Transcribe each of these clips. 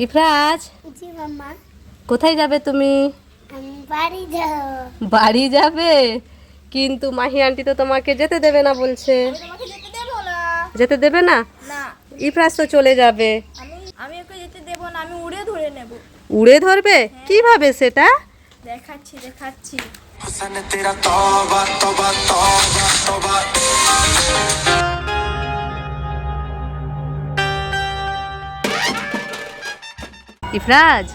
ইফরাজ কোথায় যাবে তুমি? বাড়ি যাবে। কিন্তু মাহি আন্টি তো তোমাকে যেতে দেবে না বলছে। যেতে দেবে না। ইফরাজ তো চলে যাবে। আমি ওকে যেতে না আমি উড়ে ধরে নেব। উড়ে ধরবে? হ্যাঁ। কীভাবে সেটা? দেখাচ্ছি দেখাচ্ছি। হাসান তেরা তবা তবা তবা তবা। ইফরাজ?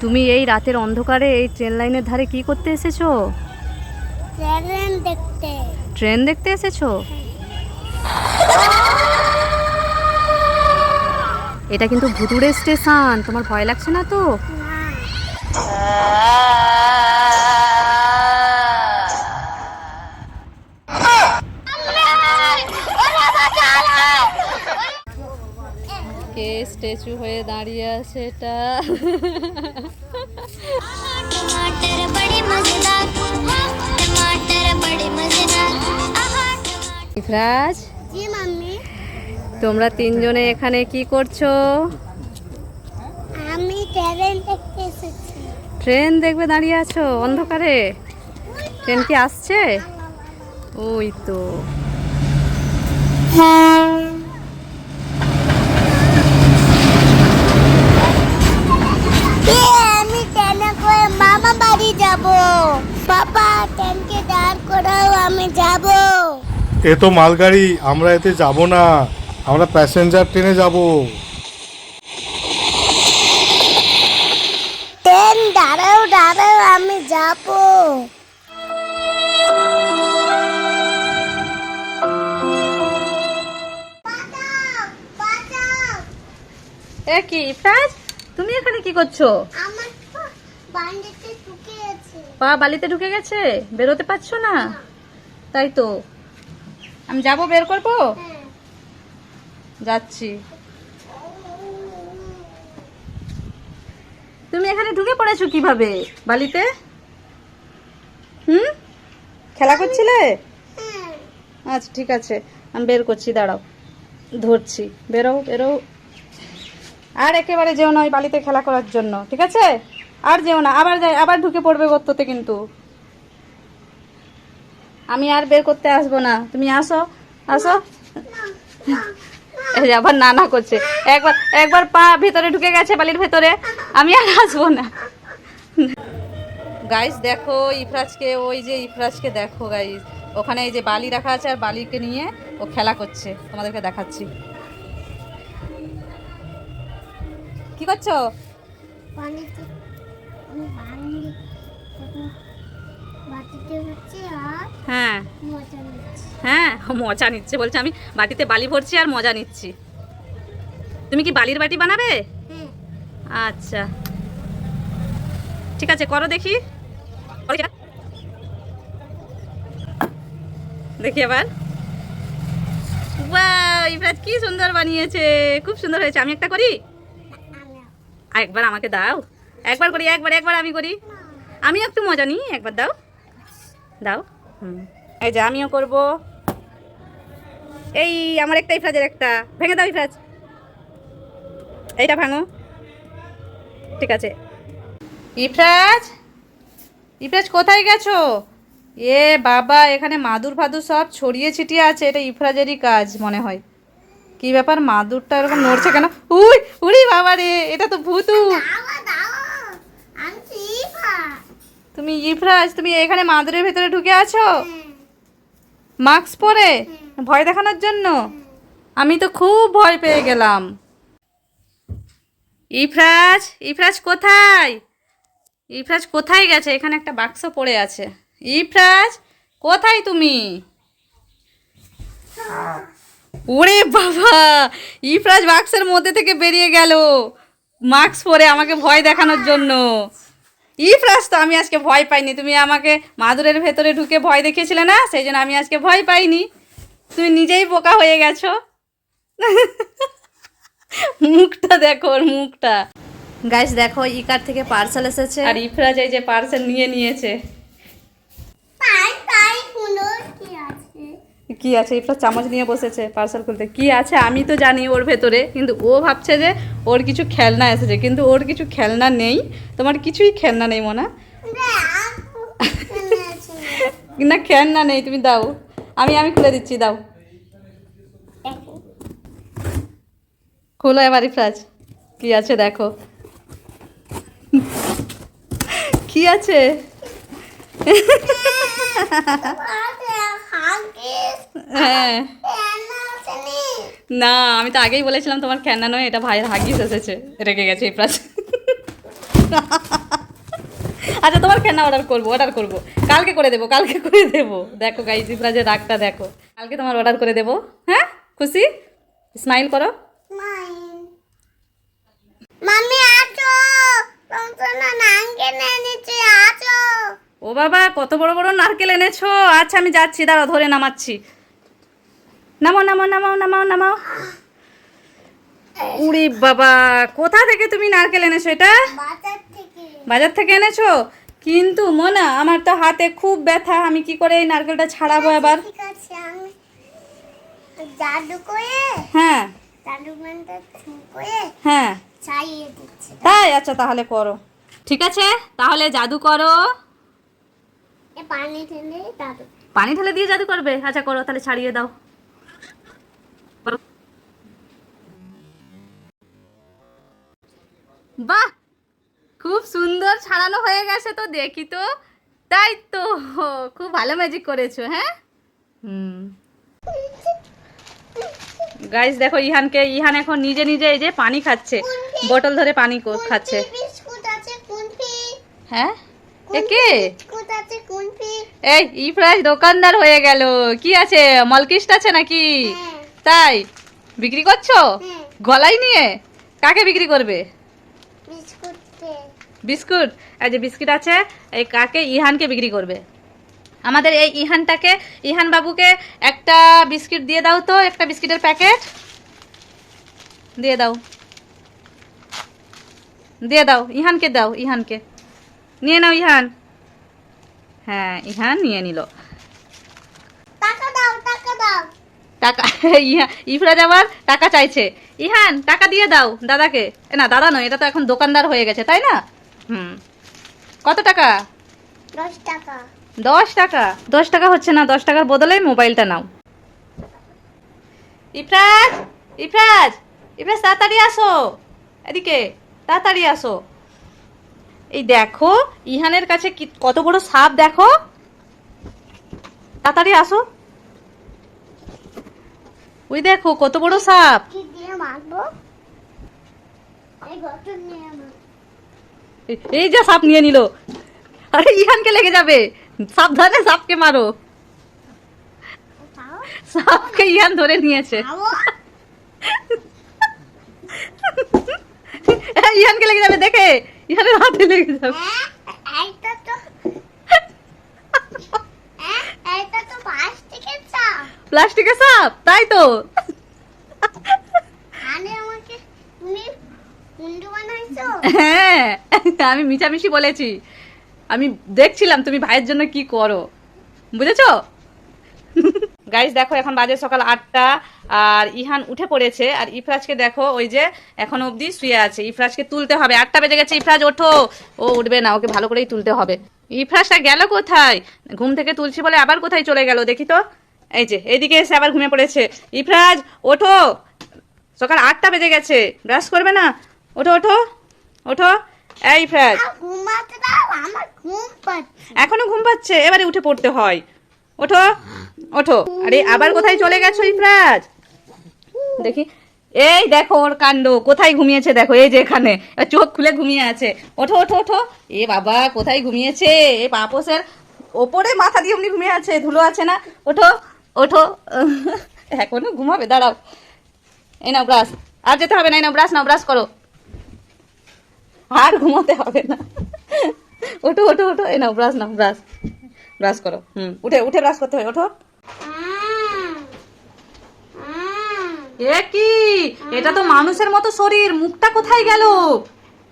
তুমি এই রাতের অন্ধকারে এই ট্রেন লাইনের ধারে কি করতে এসেছ? ট্রেন দেখতে। ট্রেন দেখতে এসেছ? এটা কিন্তু ভুতুড়ে স্টেশন তোমার ভয় লাগছে না তো? না। স্ট্যাচু হয়ে দাঁড়িয়ে আছে এটা। ইফরাজ? তোমরা তিনজনে এখানে কি করছ? আমি ট্রেন দেখতে ট্রেন দেখবে দাঁড়িয়ে আছো অন্ধকারে? ট্রেন কি আসছে? ওই তো। হ্যাঁ। আমি যাব। এ তো মালগাড়ি আমরা এতে যাব না। আমরা প্যাসেঞ্জার ট্রেনে যাব। ট্রেন দাঁড়াও দাঁড়াও আমি যাব। এ কি ইফরাজ? তুমি এখানে কি করছ? আমার তো ঢুকে আছে পা বালিতে ঢুকে গেছে? বেরোতে পারছ না। তাই তো? আমি যাব বের করব? হ্যাঁ। যাচ্ছি। তুমি এখানে ঢুকে পড়েছো কীভাবে? বালিতে? হুম? খেলা করছিলে? হ্যাঁ। আচ্ছা ঠিক আছে। আমি বের করছি দাঁড়াও। ধরছি। বেরো বেরো আর একেবারে যেও না ওই বালিতে খেলা করার জন্য ঠিক আছে? আর যেও না। আবার যাই আবার ঢুকে পড়বে গর্ততে কিন্তু। আমি আর বের করতে আসব না। তুমি আসো আসো। এই আবার না না করছে। একবার একবার পা ভিতরে ঢুকে গেছে বালির ভেতরে। আমি আর আসব না। গাইস দেখো ইফরাজকে ওই যে ইফরাজকে দেখো গাইস ওখানে এই যে বালি রাখা আছে আর বালিকে নিয়ে ও খেলা করছে। তোমাদেরকে দেখাচ্ছি। কি করছ? হ্যাঁ। হ্যাঁ মজা নিচ্ছে বলছে আমি। বাটিতে বালি ভরছি আর মজা নিচ্ছি। তুমি কি বালির বাটি বানাবে? হ্যাঁ। আচ্ছা। ঠিক আছে করো দেখি। দেখি আবার। বাহ ইফরাজ কি সুন্দর বানিয়েছে। খুব সুন্দর হয়েছে। আমি একটা করি? একবার আমাকে দাও। একবার করি একবার একবার আমি করি। আমি একটু মজা নিই একবার দাও। দাও। হুম। এই যে আমিও করব। এই আমার একটা ইফরাজের একটা। ভেঙে দাও ইফরাজ এইটা ভাঙো। ঠিক আছে। ইফরাজ ইফরাজ কোথায় গেছো? এ বাবা এখানে মাদুর ফাদুর সব ছড়িয়ে ছিটিয়ে আছে। এটা ইফরাজেরই কাজ মনে হয়। কি ব্যাপার মাদুরটা এরকম নড়ছে কেন? উই উড়ি বাবা রে এটা তো ভূতু। তুমি ইফরাজ, তুমি এখানে মাদুরের ভেতরে ঢুকে আছো? মাস্ক পরে? ভয় দেখানোর জন্য? আমি তো খুব ভয় পেয়ে গেলাম। ইফরাজ ইফরাজ কোথায়? ইফরাজ কোথায় গেছে? এখানে একটা বাক্স পড়ে আছে। ইফরাজ, কোথায় তুমি? ওরে বাবা! ইফরাজ বাক্সের মধ্যে থেকে বেরিয়ে গেল। মাস্ক পরে আমাকে ভয় দেখানোর জন্য। ইফরাজ তো আমি আজকে ভয় পাইনি। তুমি আমাকে মাদুরের ভেতরে ঢুকে ভয় দেখিয়েছিলে না? সেই জন্য আমি আজকে ভয় পাইনি। তুমি নিজেই বোকা হয়ে গেছো। মুখটা দেখো ওর মুখটা। গাইস দেখো ইকার থেকে পার্সেল এসেছে? আর ইফরাজ এই যে পার্সেল নিয়ে নিয়েছে। তাই তাই কোনো কি আছে কি আছে? ইফরাজ চামচ নিয়ে বসেছে পার্সেল খুলতে। কি আছে? আমি তো জানি ওর ভেতরে, কিন্তু ও ভাবছে যে ওর কিছু খেলনা এসেছে, কিন্তু ওর কিছু খেলনা নেই। তোমার কিছুই খেলনা নেই, মনা। না, খেলনা নেই, তুমি দাও। আমি আমি খুলে দিচ্ছি, দাও। খোলো এবার ইফরাজ কি আছে দেখো। কি আছে? হ্যাঁ না আমি তো আগেই বলেছিলাম তোমার খেলনা নয় এটা ভাইয়ের হাগিস এসেছে। রেগে গেছে ইফরাজ আচ্ছা তোমার খেলনা অর্ডার করব অর্ডার করব। কালকে করে দেবো কালকে করে দেবো। দেখো গাইজ ইফরাজের রাগটা দেখো। কালকে তোমার অর্ডার করে দেবো। হ্যাঁ খুশি? স্মাইল করো। মাম্মি আছো? তোমরা নাঙ্গে নিচে আছো? ও বাবা কত বড় বড় নারকেল এনেছো? আচ্ছা আমি যাচ্ছি দাঁড়াও ধরে নামাচ্ছি। নামাও নামাও নামাও নামাও নামাও। উড়ি বাবা কোথা থেকে তুমি নারকেল এনেছো এটা? বাজার থেকে। এনেছো? কিন্তু মোনা আমার তো হাতে খুব ব্যথা আমি কি করে এই নারকেলটা ছাড়াবো জাদু করে হ্যাঁ। হ্যাঁ। তাই? আচ্ছা তাহলে করো। ঠিক আছে? তাহলে জাদু করো। পানি ঢেলে জাদু পানি ঢেলে দিয়ে জাদু করবে? আচ্ছা করো তাহলে ছাড়িয়ে দাও। বাহ! খুব সুন্দর ছাড়ানো হয়ে গেছে তো দেখি তো। তাই তো খুব ভালো ম্যাজিক করেছ হ্যাঁ? হুম। গাইস দেখো ইহানকে ইহান এখন নিজে নিজে এই যে পানি খাচ্ছে। বোতল ধরে পানি খাচ্ছে। হ্যাঁ? কুলফি এই ইফরাজ দোকানদার হয়ে গেল। কি আছে? মলকিস্ট আছে নাকি? হ্যাঁ। তাই? বিক্রি করছ? হ্যাঁ। গলায় নিয়ে? কাকে বিক্রি করবে? Biscuit biscuit? এই যে বিস্কিট আছে এই কাকে? ইহানকে বিক্রি করবে। আমাদের এই ইহানটাকে ইহান বাবুকে একটা বিস্কিট দিয়ে দাও তো একটা বিস্কিটের প্যাকেট। দিয়ে দাও। দিয়ে দাও ইহানকে দাও ইহানকে। নিয়ে নাও ইহান। হ্যাঁ ইহান নিয়ে নিল। টাকা দাও টাকা দাও। টাকা ইহা ইফরাজ আবার টাকা চাইছে। ইহান টাকা দিয়ে দাও দাদাকে। না দাদা নয় এটা তো এখন দোকানদার হয়ে গেছে তাই না? হুম। কত টাকা? দশ টাকা। দশ টাকা? দশ টাকা হচ্ছে না দশ টাকার বদলে মোবাইলটা নাও। ইফরাজ ইফরাজ ইফরাজ তাড়াতাড়ি আসো। এদিকে তাড়াতাড়ি আসো। এই দেখো ইহানের কাছে কি কত বড় সাপ দেখো? তাড়াতাড়ি আসো। ওই দেখো কত বড় সাপ। কি দিয়ে মারবো এই গঠন নিয়ে আমার এই যে সাপ নিয়ে নিল। আরে ইহানকে লেগে যাবে। সাবধানে সাপকে মারো। সাপকে ইহান ধরে নিয়েছে। ইহানকে লেগে যাবে দেখে। ইহানের হাতে লেগে যাবে। এইটা তো এইটা তো প্লাস্টিকের সাপ তাই তো। আরে আমাকে। তুমি কুন্ডু বানাইছো? হ্যাঁ আমি মিছামিশি বলেছি। আমি দেখছিলাম তুমি ভাইয়ের জন্য কি করো। বুঝেছ? গাইস দেখো এখন বাজে সকাল আটটা আর ইহান উঠে পড়েছে আর ইফরাজকে দেখো ওই যে এখন অবধি শুয়ে আছে। ইফরাজকে তুলতে হবে। আটটা বেজে গেছে। ইফরাজ ওঠো। ও উঠবে না ওকে ভালো করেই তুলতে হবে। ইফরাজটা গেল কোথায়? ঘুম থেকে তুলছি বলে আবার কোথায় চলে গেল? দেখি তো। এই যে এইদিকে এসে আবার ঘুমিয়ে পড়েছে। ইফরাজ ওঠো। সকাল আটটা বেজে গেছে। ব্রাশ করবে না? ওঠো ওঠো। ওঠো। এই ইফরাজ। ঘুমাতে দাও আমার ঘুম পাচ্ছে। এখনও ঘুম পাচ্ছে। এবারে উঠে পড়তে হয়। ওঠো ওঠো। আরে, আবার কোথায় চলে গেছো ইফরাজ? দেখি। এই দেখো ওর কাণ্ড, কোথায় ঘুমিয়েছে দেখো, এই যে এখানে। চোখ খুলে ঘুমিয়ে আছে। ওঠো ওঠো ওঠো। এ বাবা, কোথায় ঘুমিয়েছে? এ পাপোসের ওপরে মাথা দিয়ে অমনি ঘুমিয়ে আছে, ধুলো আছে না? ওঠো ওঠো। এখনও ঘুমাবে, দাঁড়াও। এই নাও ব্রাশ। আর যেতে হবে না, এই নাও ব্রাশ নাও ব্রাশ করো। আর ঘুমোতে হবে না। ওঠো ওঠো ওঠো। এই নাও ব্রাশ নাও ব্রাশ। ব্রাশ করো। হুম উঠে উঠে ব্রাশ করতে হয় ওঠো। এ কি? এটা তো মানুষের মতো শরীর মুখটা কোথায় গেল?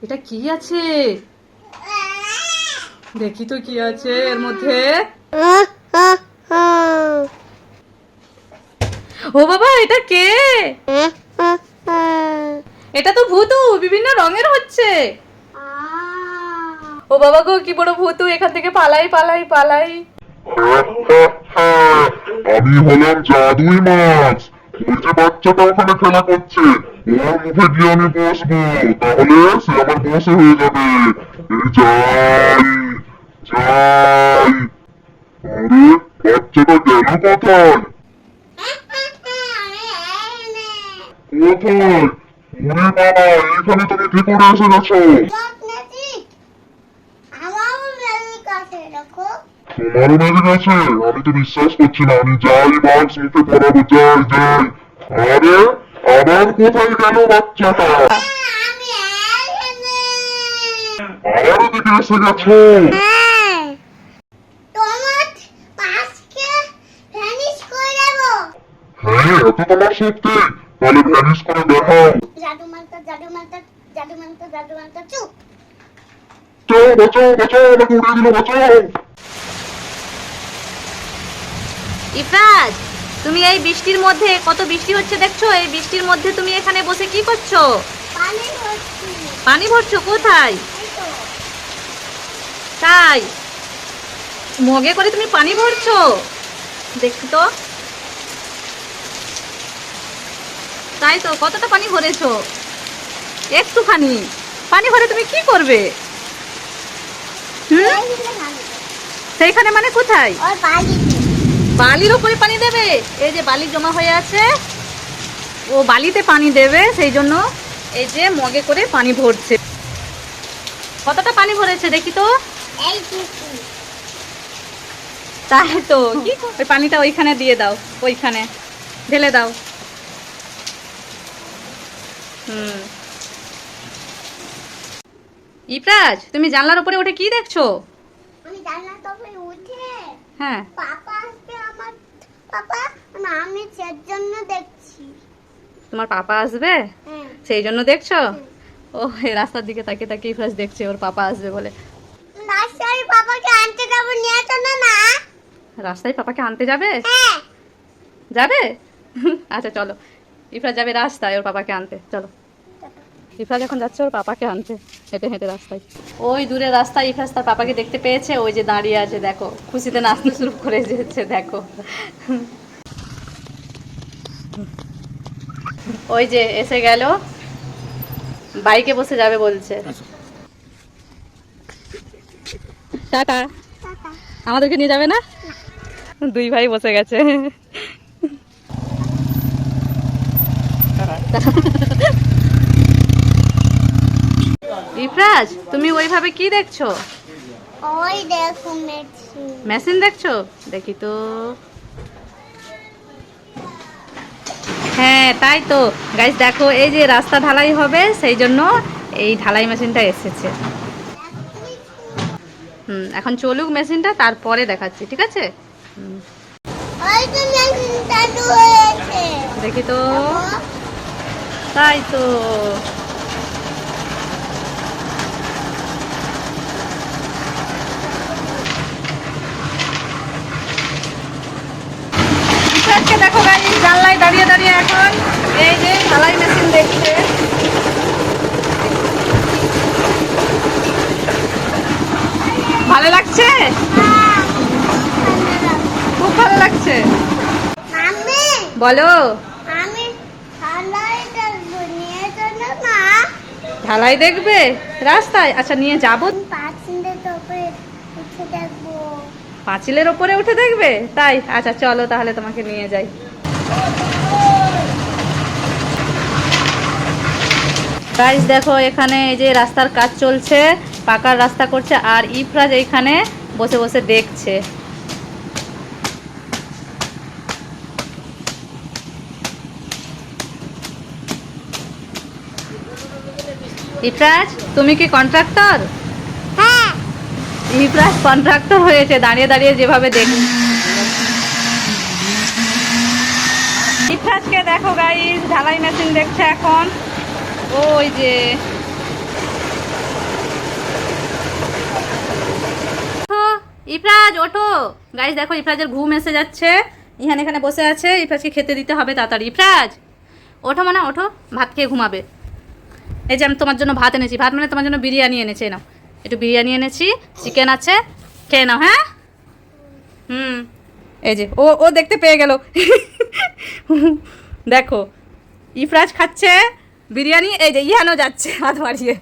এটা কি আছে? দেখি তো কি আছে এর মধ্যে। ও বাবা এটা কে? এটা তো ভূতু বিভিন্ন রঙের হচ্ছে। ও বাবা গো কি বড় ভূতু এখান থেকে পালাই পালাই পালাই। আমি হলাম জাদুই মাছ। ওই যে বাচ্চাটা ওখানে খেলা করছে ওর মুখে গিয়ে আমি বসবো। তাহলে সে আমার বসে হয়ে যাবে। যাই যাই। আরে বাচ্চাটা গেল কোথায়? কোথায়? ওরে বাবা এখানে তুমি কি করে এসে গেছো আমারও মেয়ের কাছে রাখো তোমারও ম্যাজিক আছে আমি তো বিশ্বাস করছি না, আমি যাই মাস্ক মুখে পরাবো যাই যাই। আরে, আবার কোথায় গেল বাচ্চাটা? আমি এখানে আবার দিকে এসে গেছো। হ্যাঁ এত তোমার সত্যি তাহলে ভ্যানিশ করে দেখাও। জাদু মালটা জাদু মালটা জাদু জাদু চুপ চাও বাঁচাও বাঁচাও, আমাকে উড়িয়ে দিল, বাঁচাও। ইফরাজ তুমি এই বৃষ্টির মধ্যে কত বৃষ্টি হচ্ছে দেখছ? এই বৃষ্টির মধ্যে তুমি এখানে বসে কি করছ? পানি ভরছো। কোথায়? তাই? মগে করে তুমি পানি ভরছো? দেখি তো। তাই তো কতটা পানি ভরেছো? একটুখানি। পানি ভরে তুমি কি করবে। সেইখানে মানে কোথায়? বালির ওপরে পানি দেবে। এই যে বালি জমা হয়ে আছে ও বালিতে পানি দেবে সেই জন্য এই যে মগে করে পানি ভরছে। কতটা পানি ভরেছে দেখি তো? তাই তো কি ওই পানিটা ওইখানে দিয়ে দাও ওইখানে ঢেলে দাও। হুম। ইপ্রাজ তুমি জানলার উপরে উঠে কি দেখছ? আমি জানলার তবে উঠে হ্যাঁ। পাপা পাপা আমি সের জন্য দেখছি। তোমার পাপা আসবে? হ্যাঁ। সেই জন্য দেখছ? ও এই রাস্তার দিকে তাকিয়ে তাকিয়ে ইফরাজ দেখছে ওর পাপা আসবে বলে। রাস্তায় পাপাকে আনতে যাব নিয়ে তো না না। রাস্তায় পাপাকে আনতে যাবে? হ্যাঁ। যাবে? আচ্ছা চলো। ইফরাজ যাবে রাস্তায় ওর পাপাকে আনতে চলো। ইফরাজ এখন যাচ্ছে ওর পাপাকে আনতে হেঁটে হেঁটে রাস্তায়। ওই দূরে রাস্তায় ইফরাজ তার পাপাকে দেখতে পেয়েছে ওই যে দাঁড়িয়ে আছে দেখো খুশিতে নাচতে শুরু করে যেছে দেখো। ওই যে এসে গেল বাইকে বসে যাবে বলছে। টাটা। আমাদেরকে নিয়ে যাবে না? দুই ভাই বসে গেছে। ইফরাজ তুমি ওইভাবে কি দেখছ? ওই দেখো মেশিন দেখছ? দেখি তো। হ্যাঁ তাই তো। গাইজ দেখো এই যে রাস্তা ঢালাই হবে সেই জন্য এই ঢালাই মেশিনটা এসেছে। হুম এখন চলুক মেশিনটা তারপরে দেখাচ্ছি ঠিক আছে? দেখি তো। তাই তো ইফরাজকে দেখো গাড়ি জানলায় দাঁড়িয়ে দাঁড়িয়ে এখন এই যে ঢালাই মেশিন দেখছে। ভালো লাগছে? খুব ভালো লাগছে। বলো। ঢালাই দেখবে? রাস্তায়? আচ্ছা নিয়ে যাব। পাঁচিলের ওপরে উঠে দেখবে? তাই? আচ্ছা চলো তাহলে তোমাকে নিয়ে যাই। গাইস দেখো এখানে এই যে রাস্তার কাজ চলছে পাকার রাস্তা করছে আর ইফরাজ এইখানে বসে বসে দেখছে। ইফরাজ তুমি কি কন্ট্রাক্টর হ্যাঁ। ইফরাজ কন্ট্রাক্টর হয়েছে দাঁড়িয়ে দাঁড়িয়ে যেভাবে দেখ ইফরাজকে দেখো গাইস ঢালাই মেশিন দেখছে এখন। ওই যে। ইফরাজ, ওঠো। গাইস দেখো, ইফরাজের ঘুম এসে যাচ্ছে। ইহান এখানে বসে আছে, ইফরাজকে খেতে দিতে হবে তাড়াতাড়ি। ইফরাজ, ওঠো মানে ওঠো, ভাত খেয়ে ঘুমাবে। এই যে আমি তোমার জন্য ভাত এনেছি। ভাত মানে তোমার জন্য বিরিয়ানি এনেছি, এই নাও। একটু বিরিয়ানি এনেছি চিকেন আছে, খেয়ে নাও হ্যাঁ? হুম, এই যে, ও ও দেখতে পেয়ে গেল। দেখো, ইফরাজ খাচ্ছে। বিরিয়ানি এই যে ইহানও যাচ্ছে হাত মারিয়ে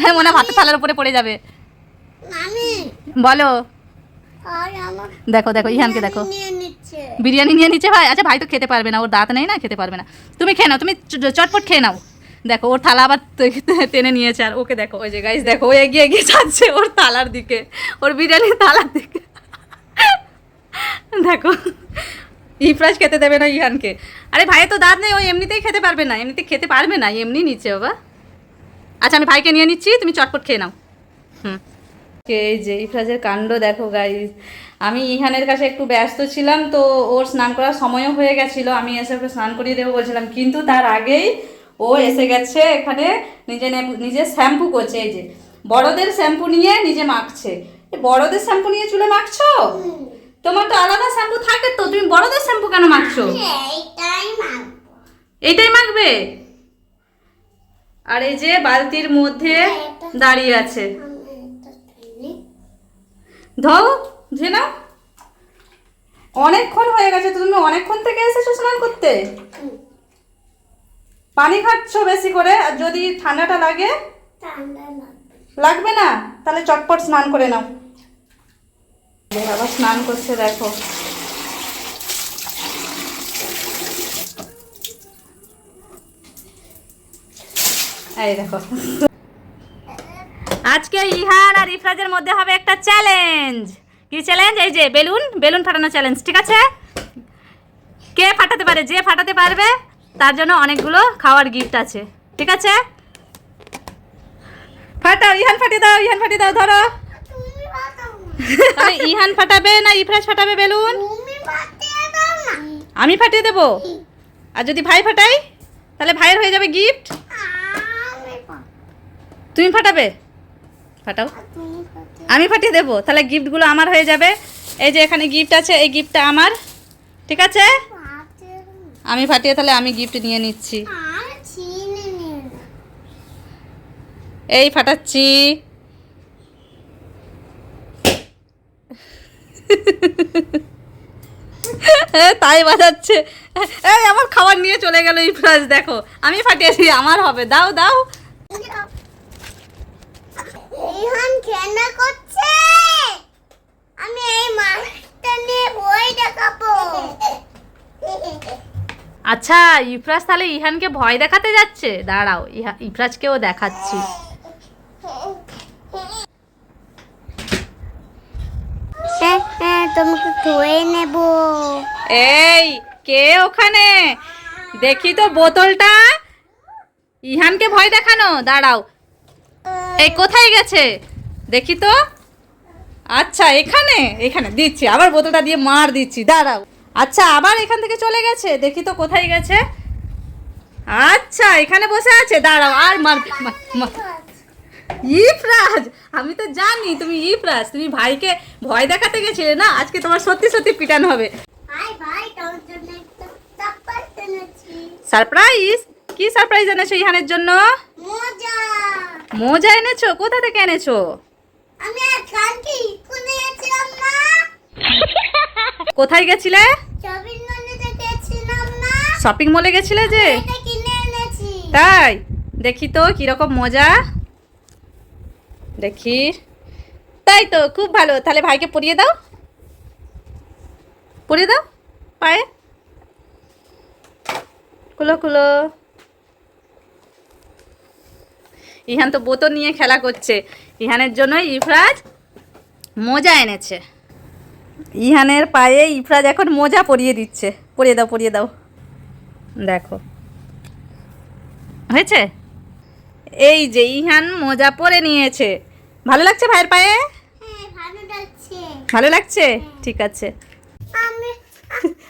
হ্যাঁ মনে হয় ভাতের থালার উপরে পড়ে যাবে। বলো। দেখো দেখো ইহানকে দেখো। বিরিয়ানি নিয়ে নিচ্ছে ভাই। আচ্ছা ভাই তো খেতে পারবে না ওর দাঁত নেই না খেতে পারবে না। তুমি খেয়ে নাও তুমি চটপট খেয়ে নাও। দেখো ওর থালা আবার টেনে নিয়েছে আর ওকে দেখো ওই যে গাইস দেখো ও এগিয়ে এগিয়ে যাচ্ছে ওর থালার দিকে ওর বিরিয়ানির থালার দিকে। দেখো ইফরাজ খেতে দেবে না ইহানকে। আরে ভাই তো দাঁত নেই, ও এমনিতেই খেতে পারবে না, এমনিতে খেতে পারবে না, এমনি নিচ্ছে বাবা। আচ্ছা আমি ভাইকে নিয়ে নিচ্ছি, তুমি চটপট খেয়ে নাও। হুম। এই যে ইফরাজের কাণ্ড দেখো গাইজ আমি ইহানের কাছে একটু ব্যস্ত ছিলাম, তো ওর স্নান করার সময়ও হয়ে গেছিল। আমি এসে ওকে স্নান করিয়ে দেবো বলছিলাম, কিন্তু তার আগেই ও এসে গেছে এখানে, নিজে নিজে শ্যাম্পু করছে, এই যে। বড়দের শ্যাম্পু নিয়ে নিজে মাখছে। বড়দের শ্যাম্পু নিয়ে চুলে মাখছো? তোমার তো আলাদা শ্যাম্পু থাকে তো তুমি বড়দের শ্যাম্পু কেন মাখছো? এইটাই মাখবে? আর এই যে বালতির মধ্যে দাঁড়িয়ে আছে। ধও যে না অনেকক্ষণ হয়ে গেছে তো তুমি অনেকক্ষণ থেকে এসেছ স্নান করতে? পানি খাচ্ছ বেশি করে আর যদি ঠান্ডাটা লাগে? লাগবে না? তাহলে চটপট স্নান করে নাও। আবার স্নান করছে, দেখো। দেখো। আজকে ইহান আর ইফরাজের মধ্যে হবে একটা চ্যালেঞ্জ কি চ্যালেঞ্জ এই যে, বেলুন বেলুন ফাটানো চ্যালেঞ্জ ঠিক আছে? কে ফাটাতে পারে? যে ফাটাতে পারবে, তার জন্য অনেকগুলো খাওয়ার গিফট আছে, ঠিক আছে? ফাটাও, ইহান ফাটিয়ে দাও, ইহান ফাটিয়ে দাও, ধরো তুমি বাতাও না তাহলে ইহান ফাটাবে না ইফরাজ ফাটাবে বেলুন? আমি ফাটিয়ে দেবো? আর যদি ভাই ফাটাই তাহলে ভাইয়ের হয়ে যাবে গিফট তুমি ফাটাবে? ফাটাও। আমি ফাটিয়ে দেবো। তাহলে গিফটগুলো আমার হয়ে যাবে। এই যে এখানে গিফট আছে এই গিফটটা আমার। ঠিক আছে। আমি ফাটিয়ে তাহলে আমি গিফট নিয়ে নিচ্ছি। এই ফাটাচ্ছি। তাই বাজাচ্ছে। এই আমার খাবার নিয়ে চলে গেল ইফরাজ দেখো। আমি ফাটিয়েছি আমার হবে। দাও দাও। এইখান খেলা করছে। আমি এই মাছটা নিয়ে বই দেখাবো। আচ্ছা ইফরাজ তাহলে ইহানকে ভয় দেখাতে যাচ্ছে? দাঁড়াও ইহা ইফরাজকেও দেখাচ্ছি হ্যাঁ হ্যাঁ তোমাকে ধুয়ে নেব। এই, কে ওখানে? দেখি তো বোতলটা। ইহানকে ভয় দেখানো, দাঁড়াও। এই, কোথায় গেছে? দেখি তো। আচ্ছা এখানে? এখানে, দিচ্ছি। আবার বোতলটা দিয়ে মার দিচ্ছি, দাঁড়াও। আচ্ছা আবার এখান থেকে চলে গেছে? দেখি তো কোথায় গেছে। আচ্ছা এখানে বসে আছে, দাঁড়াও। আর মার, মার- ইফরাজ আমি তো জানি তুমি ইফরাজ তুমি ভাইকে ভয় দেখাতে গেছিলে না? আজকে তোমার সত্যি সত্যি পিটান হবে। সারপ্রাইজ? কি সারপ্রাইজ এনেছো ইহানের জন্য? মজা। এনেছো? কোথা থেকে এনেছো? কোথায় গেছিলে? শপিং মলে গেছিলে যে? তাই? দেখি তো কীরকম মজা? দেখি। তাই তো, খুব ভালো। তাহলে ভাইকে পরিয়ে দাও। পরিয়ে দাও পায়ে। কুলো কুলো। ইহান তো বোতল নিয়ে খেলা করছে। ইহানের জন্যই ইফরাজ মোজা এনেছে। ইহানের পায়ে ইফরাজ এখন মোজা পরিয়ে দিচ্ছে। পরিয়ে দাও পরিয়ে দাও। দেখো। হয়েছে? এই যে ইহান মোজা পরে নিয়েছে। ভালো লাগছে ভাইয়ের পায়ে? হ্যাঁ ভালো লাগছে। ঠিক আছে।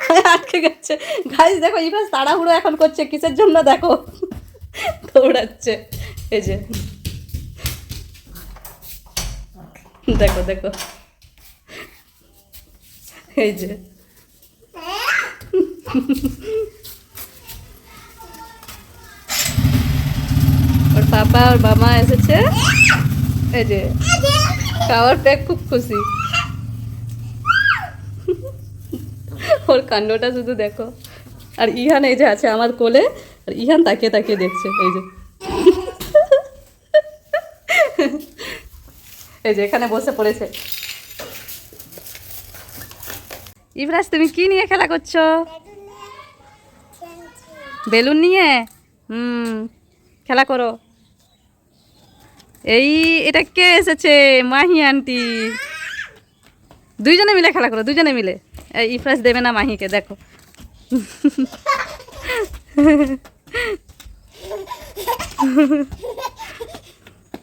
আটকে গেছে। গাইজ দেখো ইভাস তাড়াহুড়ো এখন করছে। কিসের জন্য দেখো? দৌড়াচ্ছে। এই যে। দেখো দেখো। এই যে। পাপা আর মামা এসেছে। এই যে, খাওয়ার প্যাক খুব খুশি। ওর কাণ্ডটা শুধু দেখো। আর ইহান এই যে আছে আমার কোলে, আর ইহান তাকিয়ে তাকিয়ে দেখছে, এই যে। এই যে, এখানে বসে পড়েছে। ইবরাজ তুমি কি নিয়ে খেলা করছ? বেলুন নিয়ে? হুম, খেলা করো। এই, এটা কে এসেছে? মাহি আন্টি। দুইজনে মিলে খেলা করো, দুইজনে মিলে। এই, ইফরাজ দেবে না মাহিকে, দেখো।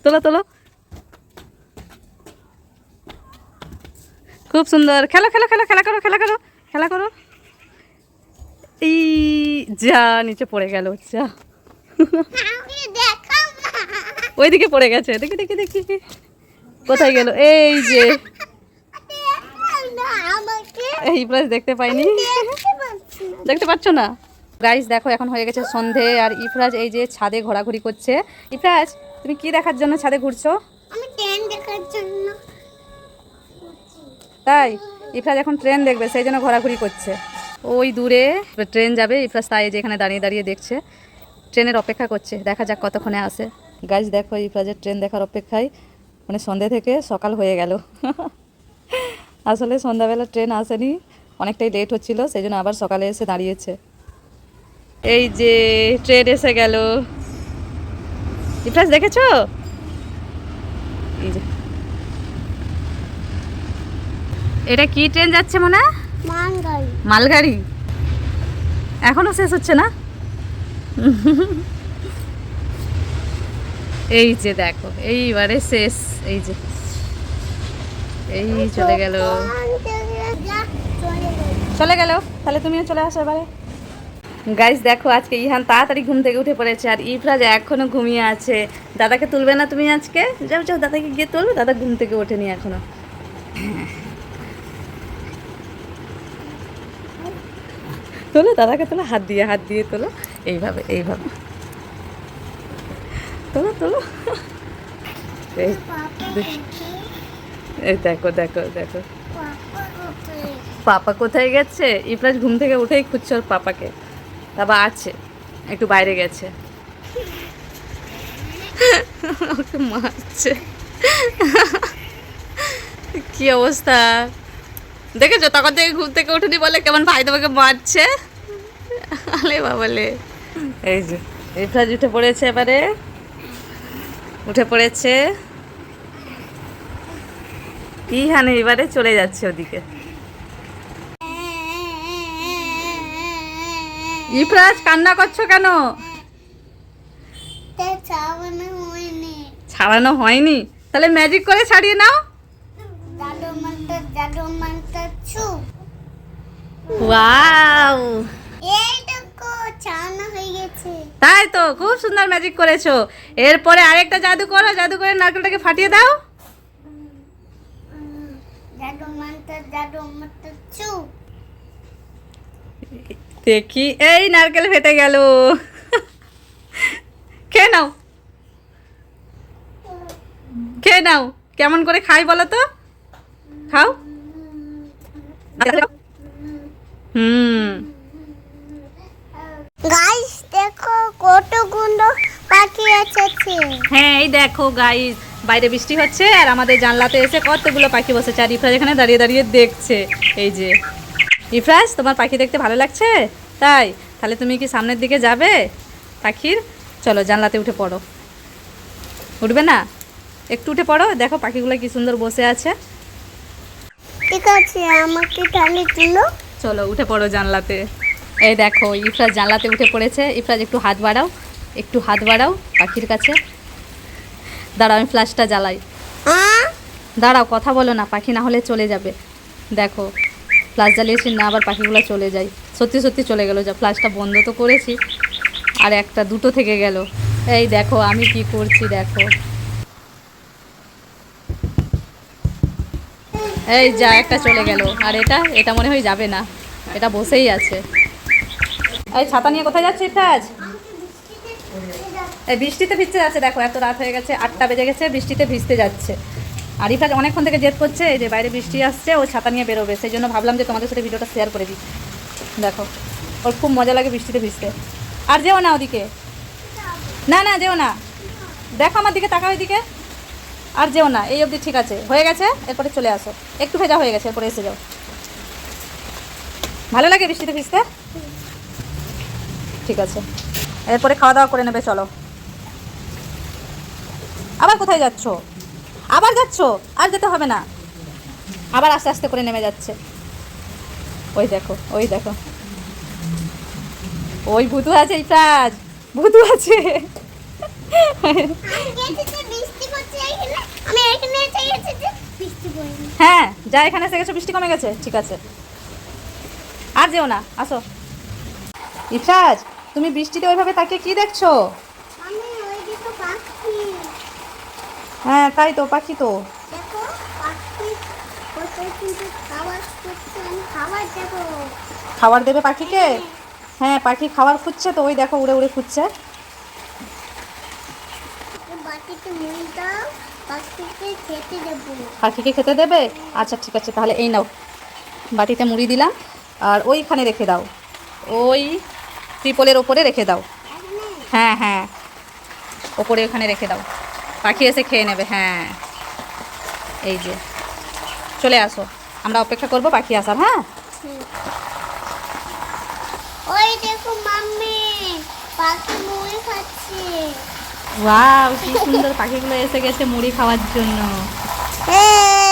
তোলো তোলো। খুব সুন্দর। খেলো খেলো খেলো, খেলা করো খেলা করো খেলা করো। এই, যা, নিচে পড়ে গেল, যা। ওইদিকে পড়ে গেছে। দেখি দেখি দেখি। কোথায় গেল? এই যে। এই প্লাস দেখতে পাইনি। দেখতে পাচ্ছি না? গাইস দেখো এখন হয়ে গেছে সন্ধে। আর ইফরাজ এই যে ছাদে ঘোরাঘুরি করছে। ইফরাজ তুমি কি দেখার জন্য ছাদে ঘুরছো? আমি ট্রেন দেখার জন্য। তাই? ইফরাজ এখন ট্রেন দেখবে সেই জন্য ঘোরাঘুরি করছে। ওই দূরে ট্রেন যাবে। ইফরাজ তাই যে এখানে দাঁড়িয়ে দাঁড়িয়ে দেখছে। ট্রেনের অপেক্ষা করছে। দেখা যাক কতক্ষণে আসে। গাইজ দেখো ইফরাজের ট্রেন দেখার অপেক্ষায় মানে সন্ধে থেকে সকাল হয়ে গেল। আসলে সন্ধ্যাবেলা ট্রেন আসেনি অনেকটাই লেট হচ্ছিল সেই জন্য আবার সকালে এসে দাঁড়িয়েছে। এই যে ট্রেন এসে গেল। ইফরাজ দেখেছ? এই যে। এটা কি ট্রেন যাচ্ছে মনে? হয়? মালগাড়ি? এখনও শেষ হচ্ছে না? এই যে দেখো, এইবারে শেষ, এই যে। এই চলে গেল। চলে গেল? তাহলে তুমিও চলে আসো এবারে। গাইস দেখো, আজকে ইহান তাড়াতাড়ি ঘুম থেকে উঠে পড়েছে, আর ইফরাজ এখনও ঘুমিয়ে আছে। দাদাকে তুলবে না তুমি আজকে? যাও যাও, দাদাকে গিয়ে তুলবে। দাদা ঘুম থেকে ওঠেনি এখনও। তোলো, দাদাকে তোলো, হাত দিয়ে হাত দিয়ে তোলো। এইভাবে এইভাবে। তোলো তোলো। এই দেখো দেখো দেখো। পাপা কোথায় গেছে? ইফরাজ ঘুম থেকে উঠেই খুঁজছে ওর পাপাকে। বাবা আছে, একটু বাইরে গেছে। ওকে মারছে। কি অবস্থা? দেখেছ? তখন থেকে ঘুম থেকে উঠেনি বলে কেমন ভাই তোমাকে মারছে? আলে বাবালে। এই যে ইফরাজ উঠে পড়েছে এবারে। উঠে পড়েছে। ইহানে এবারে চলে যাচ্ছে ওদিকে। ইফরাজ কান্না করছ কেন? ছাড়ানো হয়নি। তাহলে ম্যাজিক করে ছাড়িয়ে নাও। ওয়াও। এইটুকু ছাওয়ানো হয়ে গেছে। তাই তো খুব সুন্দর ম্যাজিক করেছ। এরপরে আরেকটা জাদু করো জাদু করে নারকেলটাকে ফাটিয়ে দাও। দেখি এই নারকেল ফেটে গেল। খেয়ে নাও। খেয়ে নাও। কেমন করে খাই বলো তো? খাও। হুম। গাইস দেখো কত গুন্ড পাখি এসেছে হ্যাঁ এই দেখো গাইস বাইরে বৃষ্টি হচ্ছে আর আমাদের জানলাতে এসে কতগুলো পাখি বসেছে আর ইফরাজ এখানে দাঁড়িয়ে দাঁড়িয়ে দেখছে। এই যে ইফরাজ তোমার পাখি দেখতে ভালো লাগছে? তাই তাহলে তুমি কি সামনের দিকে যাবে? পাখির চলো জানলাতে উঠে পড়ো। উঠবে না? একটু উঠে পড়ো দেখো পাখিগুলো কি সুন্দর বসে আছে। ঠিক আছে আমাকে তাহলে তুলো। চলো উঠে পড়ো জানলাতে। এই দেখো ইফরাজ জানলাতে উঠে পড়েছে। ইফরাজ একটু হাত বাড়াও একটু হাত বাড়াও পাখির কাছে। দাঁড়াও আমি ফ্ল্যাশটা জ্বালাই। দাঁড়াও কথা বলো না পাখি না হলে চলে যাবে। দেখো ফ্ল্যাশ জ্বালিয়েছি না আবার পাখিগুলো চলে যায়। সত্যি সত্যি চলে গেলো যা ফ্ল্যাশটা বন্ধ তো করেছি। আর একটা দুটো থেকে গেল। এই দেখো আমি কি করছি দেখো। এই যা একটা চলে গেল। আর এটা এটা মনে হয় যাবে না। এটা বসেই আছে। এই ছাতা নিয়ে কোথায় যাচ্ছিস ইফরাজ এই বৃষ্টিতে ভিজতে যাচ্ছে, দেখো, এত রাত হয়ে গেছে, আটটা বেজে গেছে, বৃষ্টিতে ভিজতে যাচ্ছে। আর ইফরাজ অনেকক্ষণ থেকে জেদ করছে, এই যে বাইরে বৃষ্টি আসছে, ও ছাতা নিয়ে বেরোবে, সেই জন্য ভাবলাম যে তোমাদের সাথে ভিডিওটা শেয়ার করে দিই। দেখো, ওর খুব মজা লাগে বৃষ্টিতে ভিজতে। আর যেও না ওদিকে। না না, যেও না। দেখো আমার দিকে, তাকাও ওইদিকে আর যেও না, এই অবধি ঠিক আছে। হয়ে গেছে, এরপরে চলে আসো। একটু ভেজা হয়ে গেছে, এরপরে এসে যাও। ভালো লাগে বৃষ্টিতে ভিজতে? ঠিক আছে। এরপরে খাওয়া দাওয়া করে নেবে, চলো। আবার কোথায় যাচ্ছ? আবার যাচ্ছ? আর যেতে হবে না। আবার আস্তে আস্তে করে নেমে যাচ্ছে। ওই দেখো ওই দেখো। ওই ভুতু আছে ইতাজ ভুতু আছে। হ্যাঁ যা এখানে এসে গেছো, বৃষ্টি কমে গেছে। ঠিক আছে। আর যেও না, আসো। ইফরাজ তুমি বৃষ্টিতে ওইভাবে তাকিয়ে কি দেখছ? হ্যাঁ তাই তো পাখি তো। খাবার দেবো। পাখিকে? হ্যাঁ পাখি খাবার খুঁজছে তো ওই দেখো উড়ে উড়ে খুঁজছে। পাখিকে খেতে দেবে? আচ্ছা ঠিক আছে তাহলে এই নাও। বাটিতে মুড়ি দিলাম আর ওইখানে রেখে দাও। ওই ত্রিপলের ওপরে রেখে দাও। হ্যাঁ হ্যাঁ। ওপরে ওখানে রেখে দাও। পাখি এসে খেয়ে নেবে হ্যাঁ। এই যে। চলে আসো। আমরা অপেক্ষা করব পাখি আসার হ্যাঁ? ওই দেখো মাম্মি পাখি মুড়ি খাচ্ছে। ওয়াও কি সুন্দর পাখিগুলো এসে গেছে মুড়ি খাওয়ার জন্য। এই